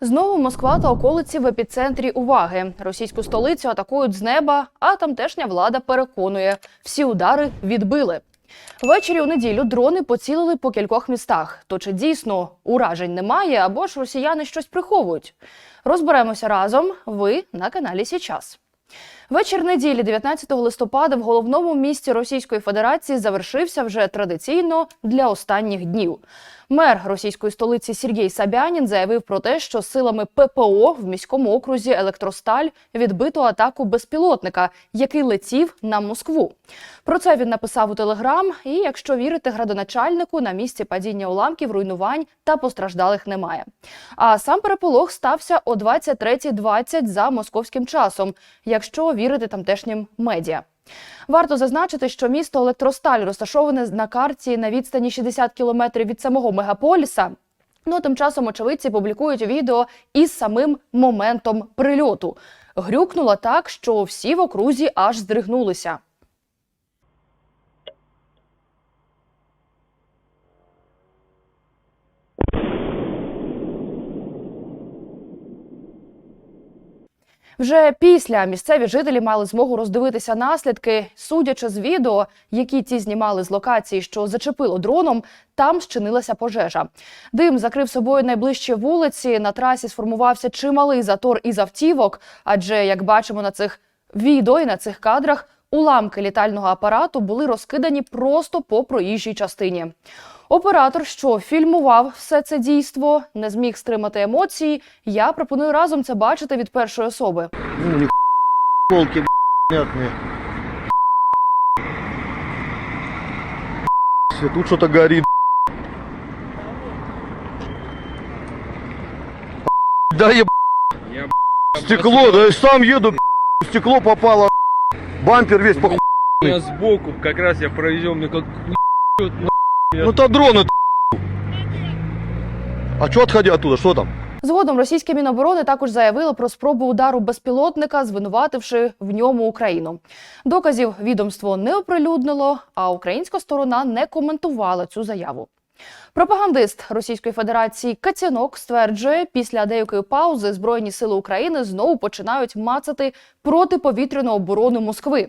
Знову Москва та околиці в епіцентрі уваги. Російську столицю атакують з неба, а тамтешня влада переконує, всі удари відбили. Ввечері у неділю дрони поцілили по кількох містах. То чи дійсно уражень немає, або ж росіяни щось приховують? Розберемося разом. Ви на каналі Січас. Вечір неділі, 19 листопада, в головному місті Російської Федерації завершився вже традиційно для останніх днів. Мер російської столиці Сергій Сабянін заявив про те, що силами ППО в міському окрузі Електросталь відбито атаку безпілотника, який летів на Москву. Про це він написав у телеграм. І якщо вірити градоначальнику, на місці падіння уламків, руйнувань та постраждалих немає. А сам переполох стався о 23.20 за московським часом, якщо вірити тамтешнім медіа. Варто зазначити, що місто Електросталь розташоване на карті на відстані 60 кілометрів від самого мегаполіса. Ну, тим часом очевидці публікують відео із самим моментом прильоту. Грюкнуло так, що всі в окрузі аж здригнулися. Вже після місцеві жителі мали змогу роздивитися наслідки. Судячи з відео, які ті знімали з локації, що зачепило дроном, там щинилася пожежа. Дим закрив собою найближчі вулиці. На трасі сформувався чималий затор із автівок. Адже, як бачимо на цих відео і на цих кадрах, уламки літального апарату були розкидані просто по проїжджій частині. Оператор, що фільмував все це дійство, не зміг стримати емоції. Я пропоную разом це бачити від першої особи. Ну, колки понятные. Тут что-то горит. Да еб... Я, Стекло, да я сам еду, стекло попало. Бампер весь по У меня сбоку как раз я провезем, мне как на- Ну то дроны А что отходя оттуда, что там? Згодом російське міноборони також заявило про спробу удару безпілотника, звинувативши в ньому Україну. Доказів відомство не оприлюднило, а українська сторона не коментувала цю заяву. Пропагандист Російської Федерації Кацянок стверджує, після деякої паузи Збройні сили України знову починають мацати протиповітряну оборону Москви.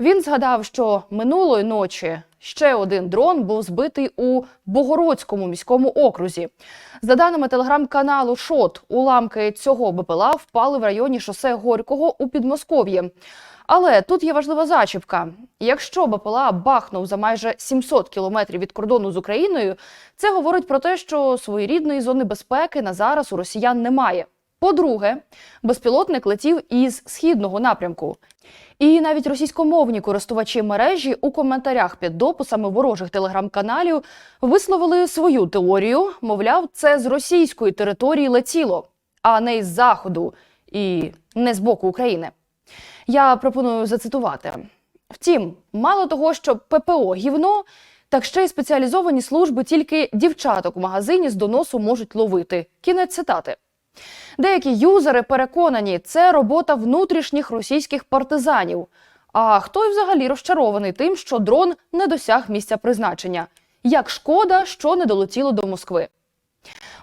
Він згадав, що минулої ночі ще один дрон був збитий у Богородському міському окрузі. За даними телеграм-каналу Шот, уламки цього БПЛА впали в районі шосе Горького у Підмосков'ї. Але тут є важлива зачіпка. Якщо БПЛА бахнув за майже 700 кілометрів від кордону з Україною, це говорить про те, що своєрідної зони безпеки на зараз у росіян немає. По-друге, безпілотник летів із східного напрямку. І навіть російськомовні користувачі мережі у коментарях під дописами ворожих телеграм-каналів висловили свою теорію. Мовляв, це з російської території летіло, а не із заходу і не з боку України. Я пропоную зацитувати. Втім, мало того, що ППО гівно, так ще й спеціалізовані служби тільки дівчаток у магазині з доносу можуть ловити. Кінець цитати. Деякі юзери переконані, це робота внутрішніх російських партизанів. А хто й взагалі розчарований тим, що дрон не досяг місця призначення. Як шкода, що не долетіло до Москви.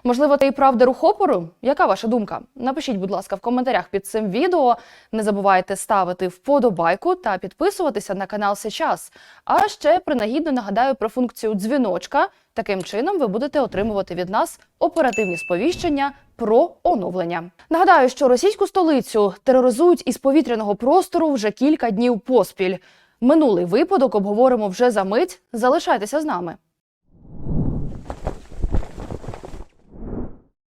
Можливо, це і правда рух опору? Яка ваша думка? Напишіть, будь ласка, в коментарях під цим відео. Не забувайте ставити вподобайку та підписуватися на канал Сейчас. А ще принагідно нагадаю про функцію дзвіночка. Таким чином ви будете отримувати від нас оперативні сповіщення про оновлення. Нагадаю, що російську столицю тероризують із повітряного простору вже кілька днів поспіль. Минулий випадок обговоримо вже за мить. Залишайтеся з нами.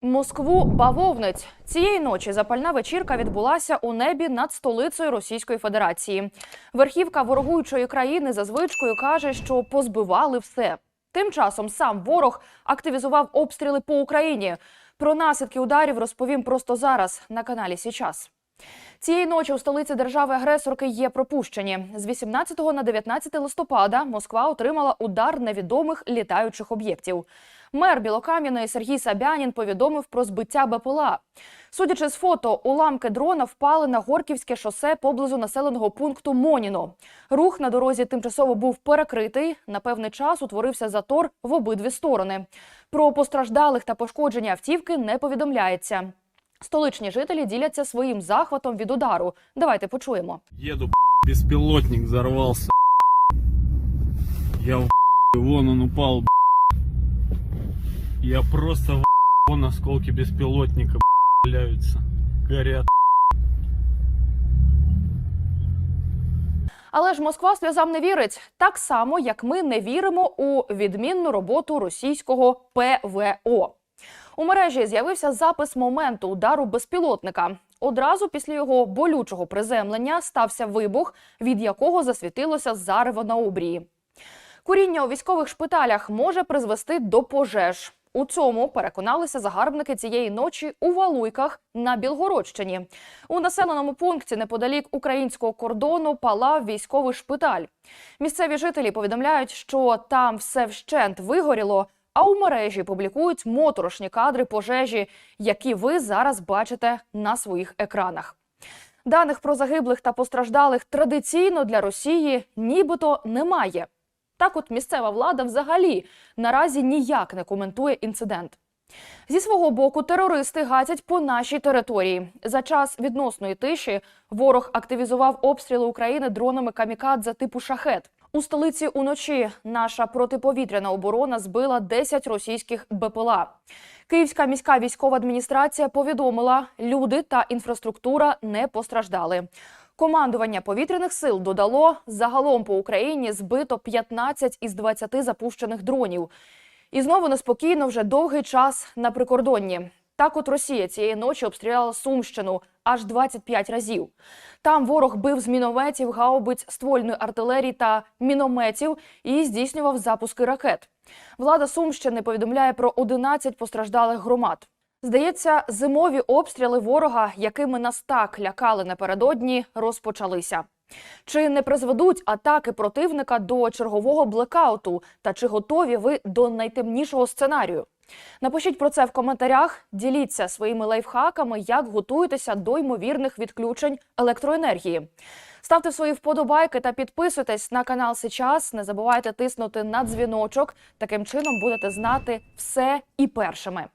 Москву бавовниць цієї ночі запальна вечірка відбулася у небі над столицею Російської Федерації. Верхівка ворогуючої країни за звичкою каже, що позбивали все. Тим часом сам ворог активізував обстріли по Україні. Про наслідки ударів розповім просто зараз на каналі Січас. Цієї ночі у столиці держави-агресорки є пропущені. З 18 на 19 листопада Москва отримала удар невідомих літаючих об'єктів. Мер Білокам'яної Сергій Сабянін повідомив про збиття БПЛА. Судячи з фото, уламки дрона впали на Горківське шосе поблизу населеного пункту Моніно. Рух на дорозі тимчасово був перекритий. На певний час утворився затор в обидві сторони. Про постраждалих та пошкодження автівки не повідомляється. Столичні жителі діляться своїм захватом від удару. Давайте почуємо. Еду, беспилотник взорвался. Я в вон он упал. Я просто в вон осколки беспилотника валяются. Горят. Але ж Москва сльозам не вірить, так само як ми не віримо у відмінну роботу російського ПВО. У мережі з'явився запис моменту удару безпілотника. Одразу після його болючого приземлення стався вибух, від якого засвітилося зарево на обрії. Куріння у військових шпиталях може призвести до пожеж. У цьому переконалися загарбники цієї ночі у Валуйках на Білгородщині. У населеному пункті неподалік українського кордону палав військовий шпиталь. Місцеві жителі повідомляють, що там все вщент вигоріло, а у мережі публікують моторошні кадри пожежі, які ви зараз бачите на своїх екранах. Даних про загиблих та постраждалих традиційно для Росії нібито немає. Так, от місцева влада взагалі наразі ніяк не коментує інцидент. Зі свого боку, терористи гатять по нашій території. За час відносної тиші ворог активізував обстріли України дронами камікадзе типу шахет. У столиці уночі наша протиповітряна оборона збила 10 російських БПЛА. Київська міська військова адміністрація повідомила, люди та інфраструктура не постраждали. Командування повітряних сил додало загалом по Україні збито 15 із 20 запущених дронів. І знову неспокійно вже довгий час на прикордонні. Так от Росія цієї ночі обстріляла Сумщину аж 25 разів. Там ворог бив з мінометів, гаубиць, ствольної артилерії та мінометів і здійснював запуски ракет. Влада Сумщини повідомляє про 11 постраждалих громад. Здається, зимові обстріли ворога, якими нас так лякали напередодні, розпочалися. Чи не призведуть атаки противника до чергового блекауту? Та чи готові ви до найтемнішого сценарію? Напишіть про це в коментарях. Діліться своїми лайфхаками, як готуєтеся до ймовірних відключень електроенергії. Ставте свої вподобайки та підписуйтесь на канал Сейчас. Не забувайте тиснути на дзвіночок. Таким чином будете знати все і першими.